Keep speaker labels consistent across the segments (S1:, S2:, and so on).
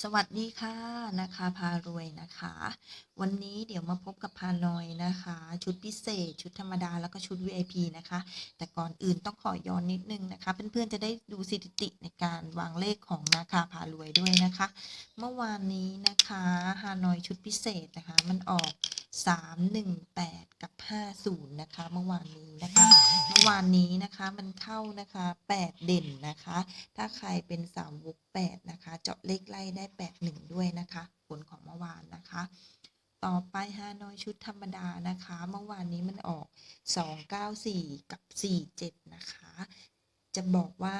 S1: สวัสดีค่ะนะคะพารวยนะคะ วันนี้เดี๋ยวมาพบกับพานอยนะคะ ชุดพิเศษ ชุดธรรมดาแล้วก็ชุด VIP นะคะ แต่ก่อนอื่นต้องขอย้อนนิดนึงนะคะ เพื่อนๆจะได้ดูสถิติในการวางเลขของนาคาพารวยด้วยนะคะ เมื่อวานนี้นะคะฮานอยชุดพิเศษนะคะ มันออก 318 กับ 50 นะคะ เมื่อวานนี้นะคะ เมื่อวานนี้นะคะมันเข้านะคะ 8 เด่นนะคะ ถ้าใครเป็นสาวก8นะคะ เจาะเลขไล่ได้ 81 ด้วยนะคะ ผลของเมื่อวานนะคะ ต่อไปฮานอยชุดธรรมดานะคะ เมื่อวานนี้มันออก 294 กับ 47 นะคะ จะบอกว่า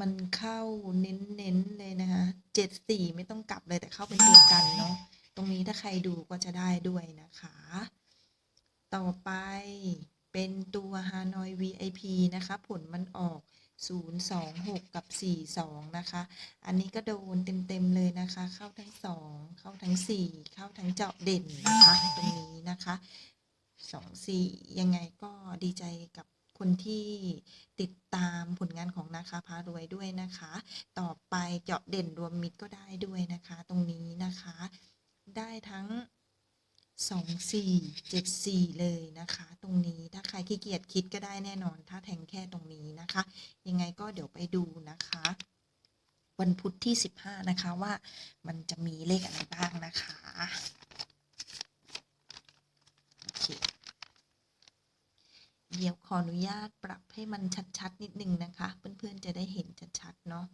S1: มันเข้าเน้นๆเลยนะคะ 74 ไม่ต้องกลับเลยแต่เข้าเป็นตัวกันเนาะ ตรงนี้ถ้าใครดูก็จะได้ด้วยนะคะ ต่อไปเป็นตัว Hanoi VIP นะคะ ผลมันออก 026 กับ 42 นะคะ อันนี้ก็โดนเต็ม ๆ เลยนะคะ เข้าทั้ง 2 เข้าทั้ง 4 เข้าทั้งเจาะเด่นนะคะ ตรงนี้นะคะ2 4 ยังไงก็ดีใจกับคนที่ติดตามผลงานของนาคาพารวยด้วยนะคะ ต่อไปเจาะเด่นรวมมิตรก็ได้ด้วยนะคะ ตรงนี้นะคะ ได้ทั้ง 2 4 7 4 เลยนะคะ ตรงนี้ถ้าใครขี้เกียจคิดก็ได้แน่นอน ถ้าแทงแค่ตรงนี้นะคะ ยังไงก็เดี๋ยวไปดูนะคะ วันพุธที่ 15 นะคะว่ามันจะมีเลขอะไรบ้างนะคะโอเคเดี๋ยวขออนุญาตปรับให้มันชัดๆ นิดนึงนะคะ เพื่อนๆจะได้เห็นชัดๆเนาะ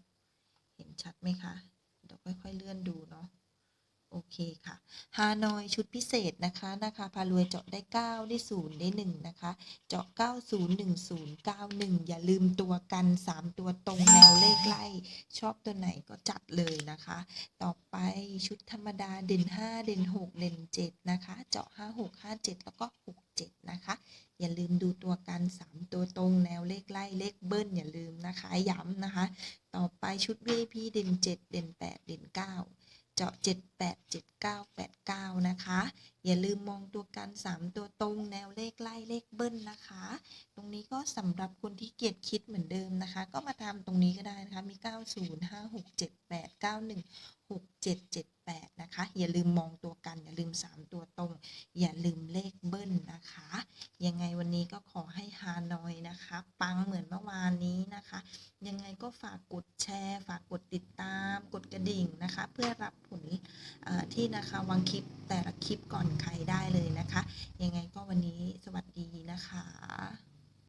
S1: เห็นชัดไหมคะเดี๋ยวค่อยๆเลื่อนดูเนาะ โอเคค่ะ ฮานอยชุดพิเศษนะคะนะคะพารวยเจาะได้ 9 ได้ 0 ได้ 1 นะคะ เจาะ 901091 อย่าลืมตัวกัน 3 ตัวตรงแนวเลขไล่ชอบตัวไหนก็จัดเลยนะคะ ต่อไปชุดธรรมดาเด่น 5 เด่น 6 เด่น 7 นะคะ เจาะ 56 57 แล้วก็ 67 นะคะ อย่าลืมดูตัวกัน 3 ตัวตรงแนวเลขไล่เลขเบิ้ลอย่าลืมนะคะ ย้ำนะคะ ต่อไปชุด VIP เด่น 7 เด่น 8 เด่น 9 เจาะ 78 79 89 นะคะ อย่าลืมมองตัวกัน 3 ตัวตรงแนวเลขไล่เลขเบิ้ลนะคะ ตรงนี้ก็สำหรับคนที่เกียจคิดเหมือนเดิมนะคะ ก็มาทำตรงนี้ก็ได้นะคะ มี 90 นะคะ อย่าลืมมองตัวกัน อย่าลืม 3 ตัวตรง อย่าลืมเลขเบิ้ลนะคะ ยังไงวันนี้ก็ขอให้ฮานอยนะคะ ปังเหมือนเมื่อวานนี้นะคะ ยังไงก็ฝากกดแชร์ ฝากกดติดตาม กดกระดิ่งนะคะ เพื่อรับผลที่นะคะวางคลิปแต่ละคลิปก่อนใครได้